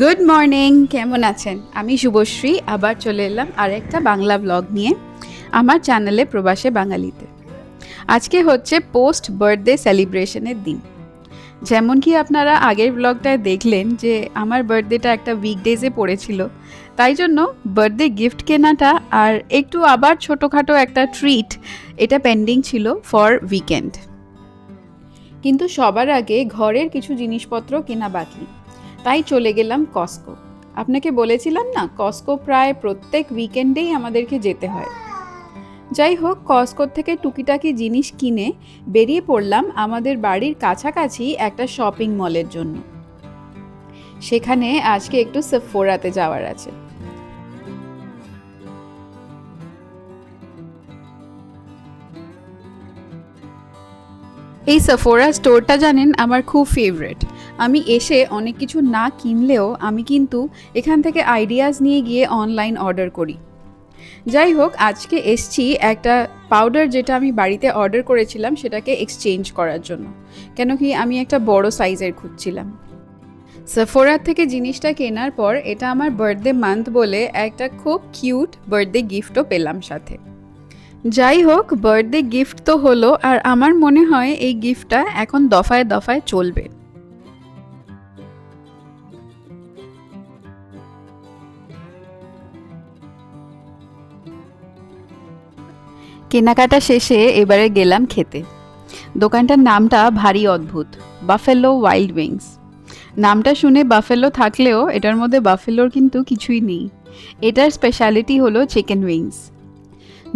Good morning কেমন আছেন? আমি শুভশ্রী, আবার চলে এলাম আরেকটা বাংলা ব্লগ নিয়ে আমার চ্যানেলে প্রবাসে বাঙালিতে আজকে হচ্ছে পোস্ট বার্থডে সেলিব্রেশনের দিন। যেমন কি আপনারা আগের ব্লগটায় দেখলেন যে আমার বার্থডেটা একটা উইকডেজে পড়েছিল, তাই জন্য বার্থডে গিফট কেনাটা আর একটু আবার ছোটোখাটো একটা ট্রিট এটা পেন্ডিং ছিল ফর উইকেন্ড কিন্তু সবার আগে ঘরের কিছু জিনিসপত্র কেনা বাকি। তাই চলে গেলাম কস্কো আপনাকে বলেছিলাম না কস্কো প্রায় প্রত্যেক উইকেন্ডেই আমাদেরকে যেতে হয়। যাই হোক কস্কোর থেকে টুকিটাকি জিনিস কিনে বেরিয়ে পড়লাম আমাদের বাড়ির কাছাকাছি একটা শপিং মলের জন্য। সেখানে আজকে একটু সেফোরাতে যাওয়ার আছে। এই সাফোরা স্টোরটা জানেন আমার খুব ফেভারেট আমি এসে অনেক কিছু না কিনলেও আমি কিন্তু এখান থেকে আইডিয়াস নিয়ে গিয়ে অনলাইন অর্ডার করি। যাই হোক, আজকে এসছি একটা পাউডার যেটা আমি বাড়িতে অর্ডার করেছিলাম সেটাকে এক্সচেঞ্জ করার জন্য। কেন কি আমি একটা বড় সাইজের খুঁজছিলাম। সাফোরার থেকে জিনিসটা কেনার পর এটা আমার বার্থডে মান্থ বলে একটা খুব কিউট বার্থডে গিফটও পেলাম সাথে। যাই হোক বার্থডে গিফট তো হলো আর আমার মনে হয় এই গিফটটা এখন দফায় দফায় চলবে। কেনাকাটা শেষে এবারে গেলাম খেতে। দোকানটার নামটা ভারী অদ্ভুত বাফেলো ওয়াইল্ড উইংস নামটা শুনে বাফেলো থাকলেও এটার মধ্যে বাফেলোর কিন্তু কিছুই নেই। এটার স্পেশালিটি হলো চিকেন উইংস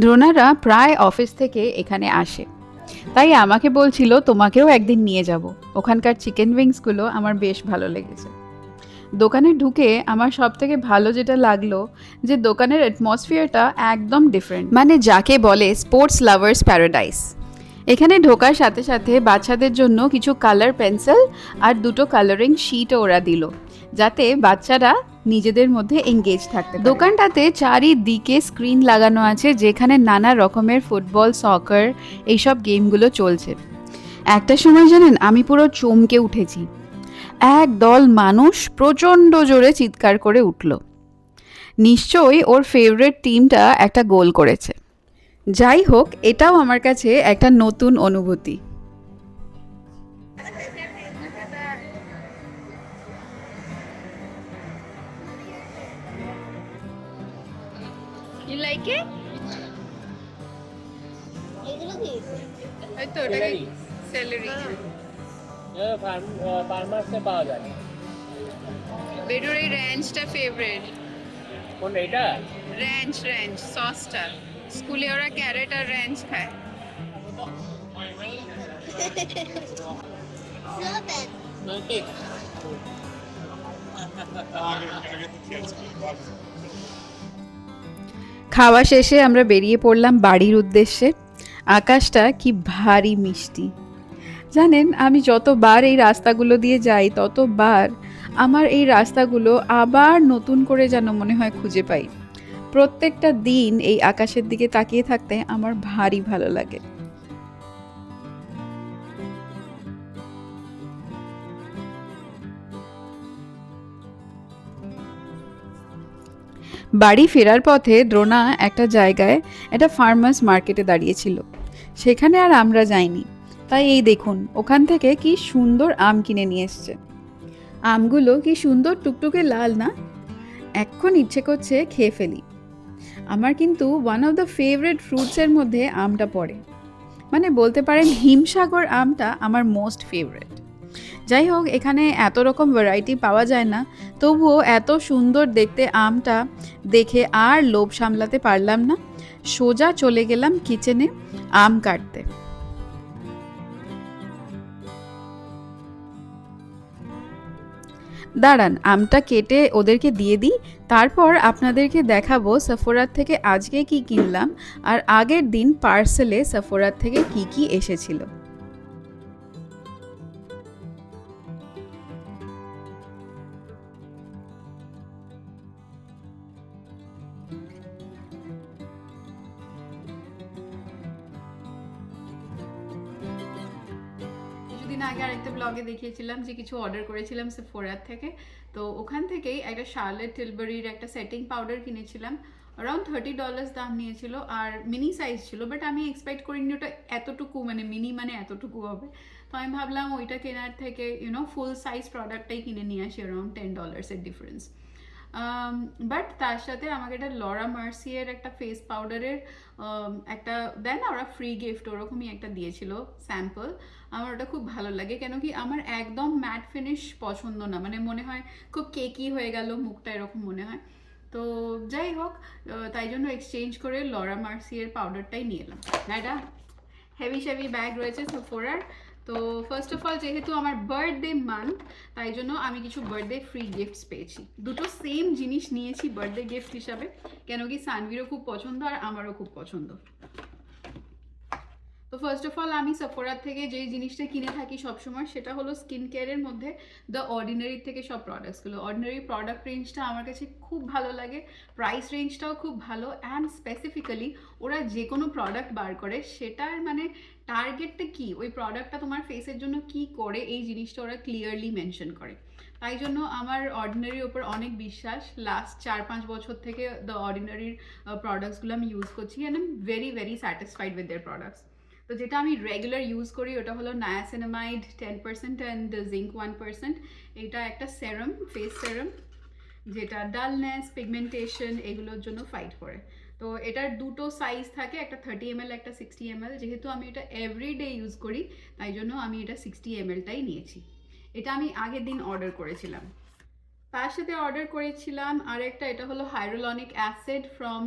দ্রোনারা প্রায় অফিস থেকে এখানে আসে। তাই আমাকে বলছিল, তোমাকেও একদিন নিয়ে যাব। ওখানকার চিকেন উইংসগুলো আমার বেশ ভালো লেগেছে। দোকানে ঢুকে আমার সব থেকে ভালো যেটা লাগল যে দোকানের অ্যাটমসফিয়ারটা একদম ডিফারেন্ট মানে যাকে বলে স্পোর্টস লাভার্স প্যারাডাইস এখানে ঢোকার সাথে সাথে বাচ্চাদের জন্য কিছু কালার পেন্সিল আর দুটো কালারিং শিটও ওরা দিল, যাতে বাচ্চারা নিজেদের মধ্যে এঙ্গেজ থাকতে দোকানটাতে চারিদিকে স্ক্রিন লাগানো আছে, যেখানে নানা রকমের ফুটবল সকার এইসব গেমগুলো চলছে। একটা সময় জানেন, আমি পুরো চমকে উঠেছি। এক দল মানুষ প্রচণ্ড জোরে চিৎকার করে উঠল। নিশ্চয়ই ওর ফেভারিট টিমটা একটা গোল করেছে। যাই হোক এটাও আমার কাছে একটা নতুন অনুভূতি। You like it? এগুলো কি এই তো ওটাকে স্যালারি ফার্মাসে পাওয়া যায়। বেডুর এই র্যাঞ্চটা ফেভারিট কোন এটা র্যাঞ্চ র্যাঞ্চ সসটা স্কুলে ওরা ক্যারেট আর র্যাঞ্চ খায়। খাওয়া শেষে আমরা বেরিয়ে পড়লাম বাড়ির উদ্দেশ্যে। আকাশটা কি ভারী মিষ্টি। জানেন, আমি যতবার এই রাস্তাগুলো দিয়ে যাই, ততবার আমার এই রাস্তাগুলো আবার নতুন করে যেন মনে হয় খুঁজে পাই। প্রত্যেকটা দিন এই আকাশের দিকে তাকিয়ে থাকতে আমার ভারী ভালো লাগে। বাড়ি ফেরার পথে দ্রোণা একটা জায়গায় একটা ফার্মার্স মার্কেটে দাঁড়িয়েছিল সেখানে আর আমরা যাইনি। তাই এই দেখুন, ওখান থেকে কি সুন্দর আম কিনে নিয়ে এসছে। আমগুলো কি সুন্দর টুকটুকে লাল না? এখন ইচ্ছে করছে খেয়ে ফেলি। আমার কিন্তু ওয়ান অফ দ্য ফেভারিট ফ্রুটসের মধ্যে আমটা পড়ে। মানে বলতে পারেন হিমসাগর আমটা আমার মোস্ট ফেভারিট যাই হোক, এখানে এত রকম ভ্যারাইটি পাওয়া যায় না, তবুও এত সুন্দর দেখতে আমটা দেখে আর লোভ সামলাতে পারলাম না। সোজা চলে গেলাম কিচেনে আম কাটতে। দাঁড়ান, আমটা কেটে ওদেরকে দিয়ে দিই। তারপর আপনাদেরকে দেখাবো সাফোরার থেকে আজকে কি কিনলাম, আর আগের দিন পার্সেলে সাফোরার থেকে কি কি এসেছিল। আগে আরেকটা ব্লগে দেখিয়েছিলাম যে কিছু অর্ডার করেছিলাম সেফোরার থেকে। তো ওখান থেকেই একটা শার্লেট টিলবেরির একটা সেটিং পাউডার কিনেছিলাম। অ্যারাউন্ড থার্টি ডলার্স দাম নিয়েছিল আর মিনি সাইজ ছিল বাট আমি এক্সপেক্ট করিনি ওটা এতটুকু মানে মিনি মানে এতটুকু হবে। তো আমি ভাবলাম ওইটা কেনার থেকে ইউনো ফুল সাইজ প্রোডাক্টটাই কিনে নিয়ে আসি অ্যারাউন্ড টেন ডলার্সের ডিফারেন্স বাট তার সাথে আমাকে একটা লরা মার্সিয়ের একটা ফেস পাউডারের একটা দেয় না, ওরা ফ্রি গিফট ওরকমই একটা দিয়েছিল স্যাম্পল আমার ওটা খুব ভালো লাগে, কেন কি আমার একদম ম্যাট ফিনিশ পছন্দ না। মানে মনে হয় খুব কেকি হয়ে গেল, মুখটা এরকম মনে হয়। তো যাই হোক তাই জন্য এক্সচেঞ্জ করে লরা মার্সিয়ের পাউডারটাই নিয়ে এলাম। একটা হেভি সেভি ব্যাগ রয়েছে সোফোরার তো ফার্স্ট অফ অল যেহেতু আমার বার্থডে মান্থ তাই জন্য আমি কিছু বার্থডে ফ্রি গিফটস পেয়েছি। দুটো সেম জিনিস নিয়েছি বার্থডে গিফট হিসাবে। কেন কি সানভিরও খুব পছন্দ আর আমারও খুব পছন্দ। তো ফার্স্ট অফ অল আমি সফোরার থেকে যে জিনিসটা কিনে থাকি সবসময়, সেটা হলো স্কিন কেয়ারের মধ্যে দ্য অর্ডিনারি থেকে সব প্রোডাক্টসগুলো অর্ডিনারি প্রোডাক্ট রেঞ্জটা আমার কাছে খুব ভালো লাগে প্রাইস রেঞ্জটাও খুব ভালো অ্যান্ড স্পেসিফিক্যালি ওরা যে কোনো প্রোডাক্ট বার করে, সেটার মানে টার্গেটটা কি? ওই প্রোডাক্টটা তোমার ফেসের জন্য কি করে? এই জিনিসটা ওরা ক্লিয়ারলি মেনশন করে। তাই জন্য আমার অর্ডিনারির ওপর অনেক বিশ্বাস। লাস্ট চার পাঁচ বছর থেকে দ্য অর্ডিনারির প্রোডাক্টসগুলো আমি ইউজ করছি and am very very satisfied with their products তো যেটা আমি রেগুলার ইউজ করি, ওটা হলো niacinamide ten percent and zinc one percent এটা একটা সেরাম ফেস সেরাম যেটা ডালনেস পিগমেন্টেশন এগুলোর জন্য ফাইট করে। তো এটার দুটো সাইজ থাকে, একটা থার্টি এম একটা সিক্সটি এম যেহেতু আমি এটা এভরিডে ইউজ করি, তাই জন্য আমি এটা সিক্সটি এম নিয়েছি। এটা আমি আগের দিন অর্ডার করেছিলাম। তার সাথে অর্ডার করেছিলাম আরেকটা এটা হলো hyaluronic acid from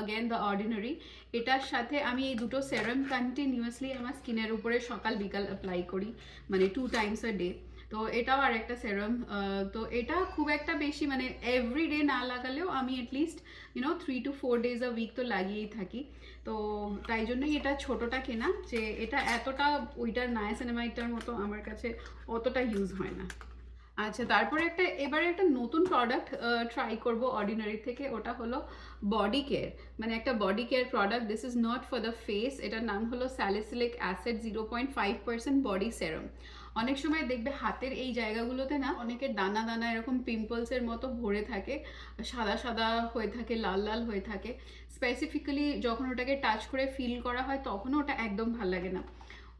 again the Ordinary এটার সাথে আমি এই দুটো সেরাম কন্টিনিউয়াসলি আমার স্কিনের উপরে সকাল বিকাল অ্যাপ্লাই করি মানে টু টাইমস আ ডে তো এটাও আর একটা সেরাম তো এটা খুব একটা বেশি মানে এভরি ডে না লাগালেও আমি at least you know three to four days a week তো লাগিয়েই থাকি। তো তাই জন্যই এটা ছোটোটা কেনা, যে এটা এতটা ওইটার নায়াসিনামাইডটার মতো আমার কাছে অতটা ইউজ হয় না। আচ্ছা তারপরে একটা, এবারে একটা নতুন প্রোডাক্ট ট্রাই করব অর্ডিনারি থেকে, ওটা হলো বডি কেয়ার মানে একটা body care product this is not for the face এটার নাম হলো salicylic acid zero point five percent body serum অনেক সময় দেখবে হাতের এই জায়গাগুলোতে না অনেকের দানা দানা এরকম পিম্পলসের মতো ভরে থাকে, সাদা সাদা হয়ে থাকে, লাল লাল হয়ে থাকে। স্পেসিফিক্যালি যখন ওটাকে টাচ করে ফিল করা হয়, তখনও ওটা একদম ভালো লাগে না।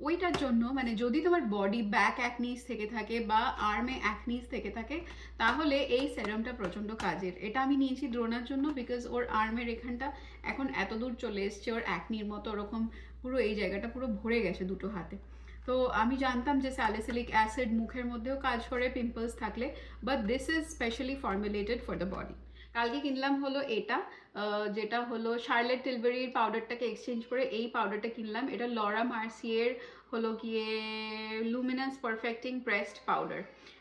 ওইটার জন্য মানে যদি তোমার বডি ব্যাক অ্যাকনিস থেকে থাকে বা আর্মে অ্যাকনিস থেকে থাকে, তাহলে এই সেরামটা প্রচণ্ড কাজের। এটা আমি নিয়েছি দ্রোনার জন্য বিকজ ওর আর্মের এখানটা এখন এত দূর চলে এসছে, ওর অ্যাকনির মতো ওরকম পুরো এই জায়গাটা পুরো ভরে গেছে দুটো হাতে। তো আমি জানতাম যে স্যালিসিলিক অ্যাসিড মুখের মধ্যেও কাজ করে পিম্পলস থাকলে but this is specially formulated for the body কালকে কিনলাম হলো এটা যেটা হলো শার্লেট টিলবেরির পাউডারটাকে এক্সচেঞ্জ করে এই পাউডারটা কিনলাম। এটা লরা মার্সিয়ের হলো গিয়ে লুমিনাস পারফেক্টিং প্রেসড পাউডার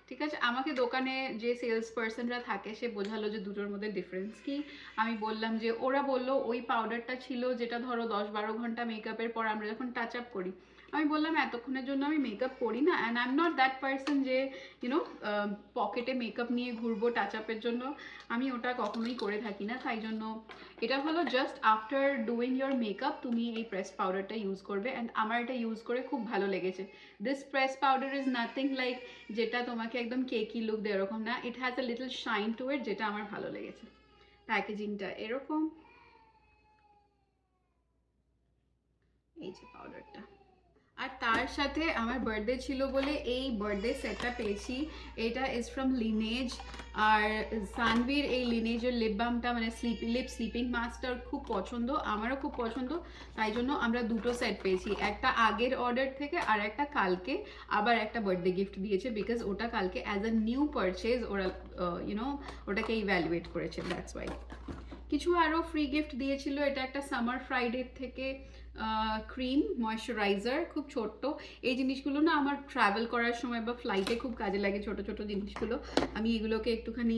ঠিক আছে? আমাকে দোকানে যে সেলস পার্সনরা থাকে, সে বোঝালো যে দুটোর মধ্যে ডিফারেন্স কি। আমি বললাম যে, ওরা বলল ওই পাউডারটা ছিল যেটা ধরো দশ বারো ঘণ্টা মেকআপের পর আমরা যখন টাচ আপ করি আমি বললাম, এতক্ষণের জন্য আমি মেকআপ করি না and I am not that person যে ইউনো পকেটে মেকআপ নিয়ে ঘুরবো টাচ আপের জন্য। আমি ওটা কখনোই করে থাকি না। তাই জন্য এটা হলো just after doing your makeup তুমি এই প্রেস পাউডারটা ইউজ করবে অ্যান্ড আমার এটা ইউজ করে খুব ভালো লেগেছে। This press powder is nothing like যেটা তোমাকে একদম কেকি লুক দেয় এরকম না। It has a little shine to it যেটা আমার ভালো লেগেছে। প্যাকেজিংটা এরকম। এই যে পাউডারটা আর তার সাথে আমার বার্থডে ছিল বলে এই বার্থডে সেটটা পেয়েছি। এটা ইজ ফ্রম লিনেজ আর সানভির এই লিনেজের লিপ বামটা মানে স্লিপ লিপ স্লিপিং মাস্কটা ওর খুব পছন্দ, আমারও খুব পছন্দ। তাই জন্য আমরা দুটো সেট পেয়েছি, একটা আগের অর্ডার থেকে আর একটা কালকে। আবার একটা বার্থডে গিফট দিয়েছে বিকজ ওটা কালকে অ্যাজ আ নিউ পারচেজ ওরা ইউনো ওটাকে ইভ্যালুয়েট করেছে দ্যাটস ওয়াই কিছু আরও ফ্রি গিফট দিয়েছিল, এটা একটা সামার ফ্রাইডে থেকে। ক্রিম ময়শ্চারাইজার খুব ছোট্ট। এই জিনিসগুলো না আমার ট্রাভেল করার সময় বা ফ্লাইটে খুব কাজে লাগে ছোট ছোট জিনিসগুলো। আমি এগুলোকে একটুখানি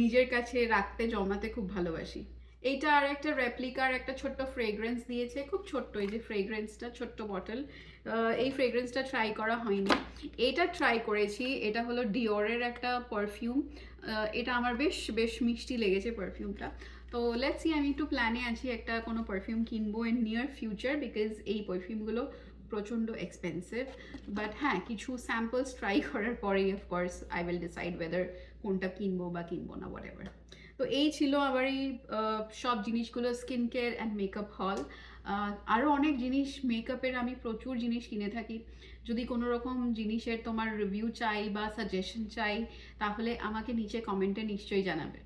নিজের কাছে রাখতে, জমাতে খুব ভালোবাসি। এইটা আর একটা রেপ্লিকার একটা ছোট্ট ফ্রেগ্রেন্স দিয়েছে। খুব ছোট্ট, এই যে ফ্রেগ্রেন্সটা ছোট্ট বটল এই ফ্রেগ্রেন্সটা ট্রাই করা হয়নি। এটা ট্রাই করেছি। এটা হলো ডিওরের একটা পারফিউম এটা আমার বেশ বেশ মিষ্টি লেগেছে পারফিউমটা তো লেটস সি আমি একটু প্ল্যানে আছি একটা কোনো পারফিউম কিনবো ইন নিয়ার ফিউচার বিকজ এই পারফিউমগুলো প্রচণ্ড এক্সপেন্সিভ বাট হ্যাঁ কিছু স্যাম্পলস ট্রাই করার পরেই of course I will decide whether কোনটা কিনবো বা কিনবো না হোয়াট এভার তো এই ছিল আমার এই সব জিনিসগুলো স্কিন কেয়ার অ্যান্ড মেকআপ হল আরও অনেক জিনিস মেকআপের আমি প্রচুর জিনিস কিনে থাকি। যদি কোনো রকম জিনিসের তোমার রিভিউ চাই বা সাজেশন চাই, তাহলে আমাকে নিচে কমেন্টে নিশ্চয়ই জানাবে।